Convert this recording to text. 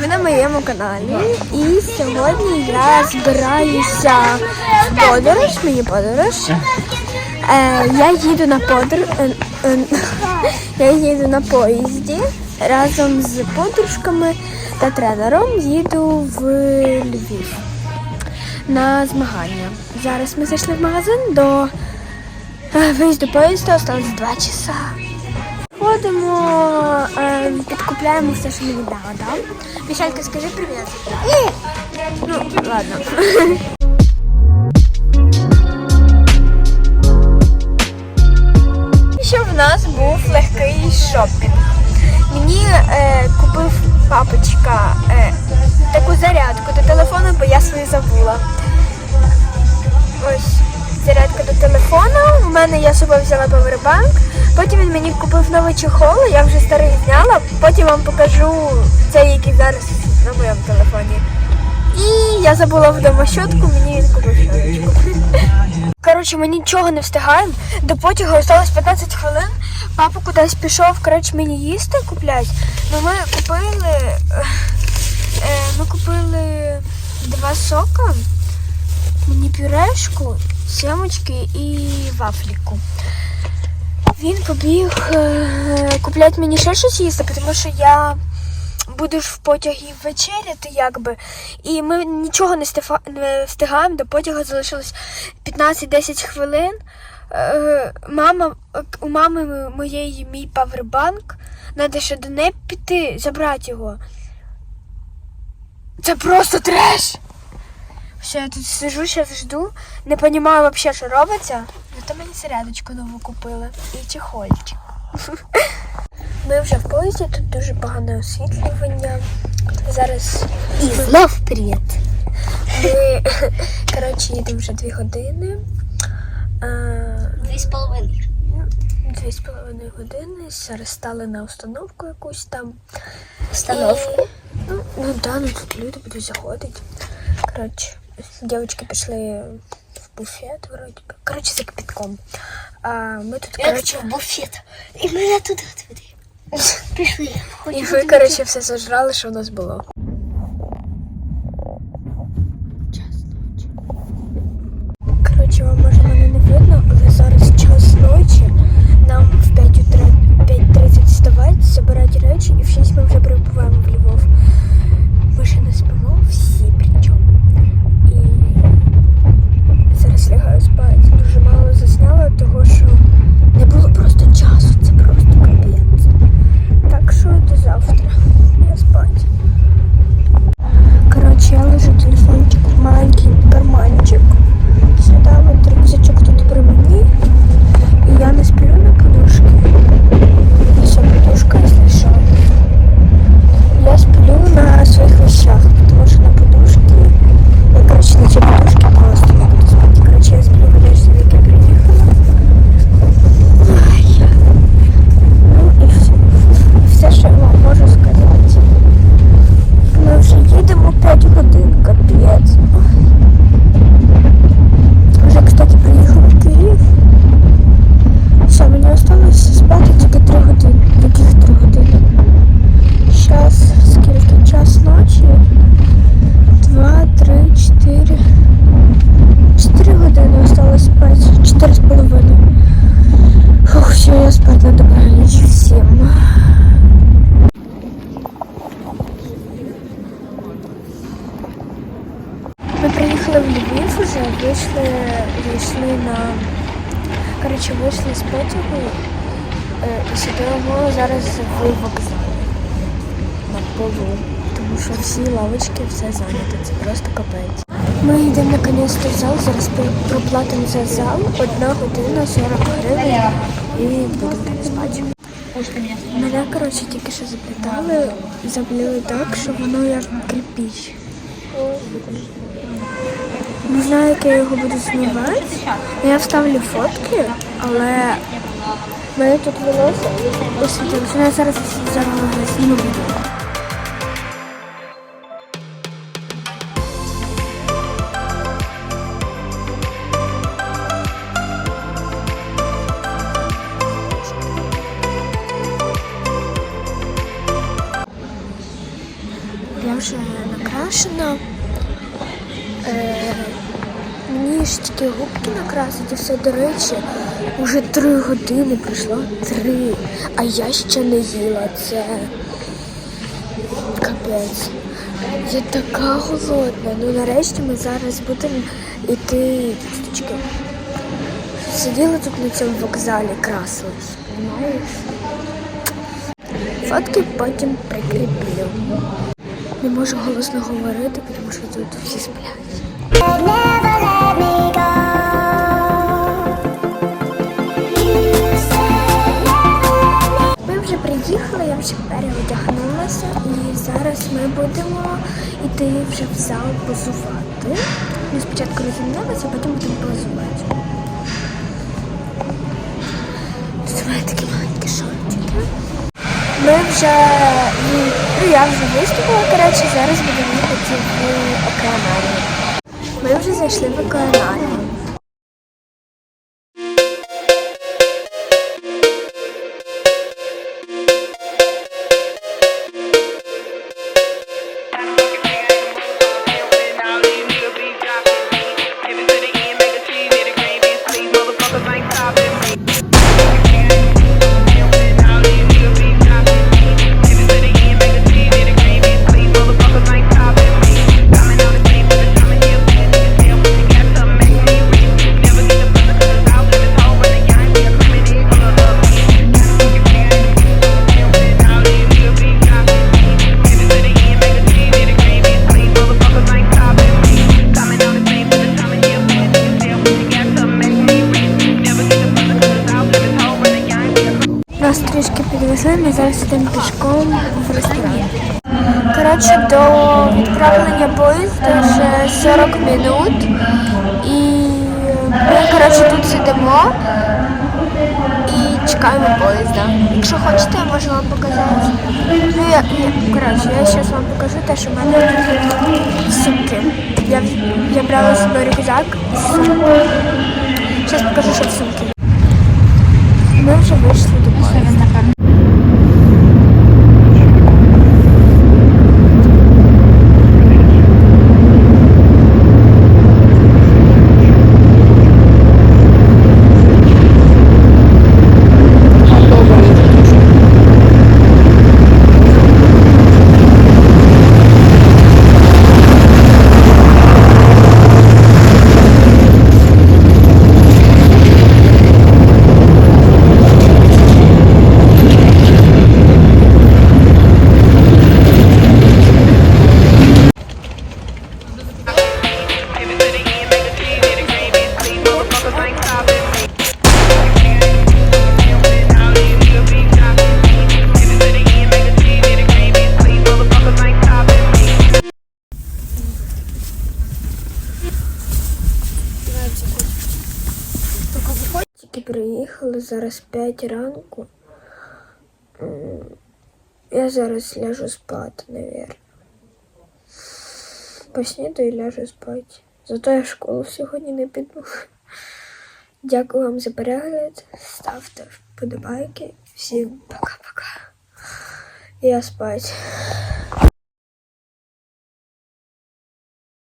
Ви на моєму каналі. І сьогодні я збираюся в подорож. Мені подорож. Е, я їду на подорож. я їду на поїзді разом з подружками та тренером. Їду в Львів на змагання. Зараз ми зайшли в магазин до е, виїзду поїзду, осталось 2 часа. Ходимо, е, підкупляємо все, що мені дала, да? Мішелька, скажи привіт. Ну, ладно. Ще в нас був легкий шопінг. Мені е, купив папочка е, таку зарядку до телефону, бо я свою забула. Ось зарядка до телефону. У мене я з собою взяла павербанк. Потім він мені купив новий чохол, я вже старий зняла. Потім вам покажу цей, який зараз на моєму телефоні. І я забула вдома щотку, мені він купив щоточку. Коротше, ми нічого не встигаємо. До потягу осталось 15 хвилин. Папа кудись пішов, коротше, мені їсти куплять. Ну ми купили. е, е, Ми купили два сока, мені пюрешку, семочки і вафліку. Він побіг е, купляти мені ще щось їсти, тому що я буду ж в потягі вечеряти, якби. І ми нічого не, стифа, не встигаємо, до потягу залишилось 15-10 хвилин. Е, мама, у мами моєї мій павербанк. Треба ще до неї піти, забрати його. Це просто треш! Все, я тут сижу, зараз жду. Не розумію взагалі, що робиться. Зато мені зарядочку нову купили. І чехольчик. Ми вже в поїзді, тут дуже погане освітлювання. Зараз І знов привіт. ми коротше їдемо вже дві години. Дві з половиною. Дві з половиною години. Зараз стали на установку якусь там. Установку? І, ну, ну да, ну тут люди будуть заходити. Коротше, дівчатки пішли в буфет, вроді. Коротше, за кипятком. А ми тут, коротше, в буфет. І мене туди отведи. Пішли. і ви, коротше, все зажрали, що у нас було. Коротше, вам може мене не видно, але зараз час ночі. Нам в 5 утра 5.30 вставати, забирати речі, і в 6 ми вже прибуваємо в Львов. Ми ще не спимо всі причому. І зараз лягаю спати. Дуже мало засняла, того що не було просто часу. Це просто капець. Так що до завтра. Я спать. Коротше, я лежу телефончик в маленький карманчик. Сюди от рюкзачок тут при мені. І я не сплю на подушці. Ось подушка, якщо що. Я сплю на своїх вещах, тому що на подушці. Я, коротше, на цій подушці просто не буду спати. Коротше, я сплю в одежі, в якій приїхала. Ай. Ну і все. Все, що я вам можу сказати. Ми вже їдемо 5 годин, капець. Вже, кстати, приїхали в Київ. Все, мені осталось спати тільки 3 години. Яких 3 години? Зараз, скільки час ночі? 2, 3, 4. 4 години осталось спати. 4 з половиною. Фух, все, я спати на добра ніч всім. Ми приїхали в Львів вже, вийшли, вийшли на. Коротше, вийшли з потягу і сидимо зараз в вокзалі на полу. Тому що всі лавочки все зайняті. Це просто капець. Ми йдемо наконець-то в зал, зараз проплатимо за зал. Одна година 40 гривень і будемо спати. Мене, коротше, тільки що заплітали, запліли так, що воно як кирпич. Не знаю, як я його буду знімати. Я вставлю фотки, але мене тут волосся освітилося. Я зараз зараз зніму відео. Вже накрашена. Е, мені ж тільки губки накрасити, все до речі, вже три години пройшло. Три. А я ще не їла. Це капець. Я така голодна. Ну нарешті ми зараз будемо йти дісточки. Сиділа тут на цьому вокзалі, красилась. Фотки потім прикріплю. Не можу голосно говорити, тому що тут всі сплять. Приїхали, я вже переодягнулася і зараз ми будемо йти вже в зал позувати. Ми спочатку розімнемося, а потім будемо позувати. Тут у Ми вже, ну я вже виступила, коротше, зараз будемо їхати в океанарію. Ми вже зайшли в океанарію. Трішки ми зараз йдемо пішком в ресторан. Коротше, до відправлення поїзда ще 40 минут. І ми, коротше, тут сидимо і чекаємо поїзда. Якщо хочете, я можу вам показати. Ну, я, я, коротше, я зараз вам покажу те, що в мене сумки. Я, я брала з собою рюкзак. Зараз покажу, що в сумки. Ми вже вийшли до поїзда. Зараз 5 ранку. Я зараз ляжу спати, навірно. Поснідаю і ляжу спати. Зато я в школу сьогодні не піду. Дякую вам за перегляд. Ставте вподобайки. Всім пока-пока. Я спать.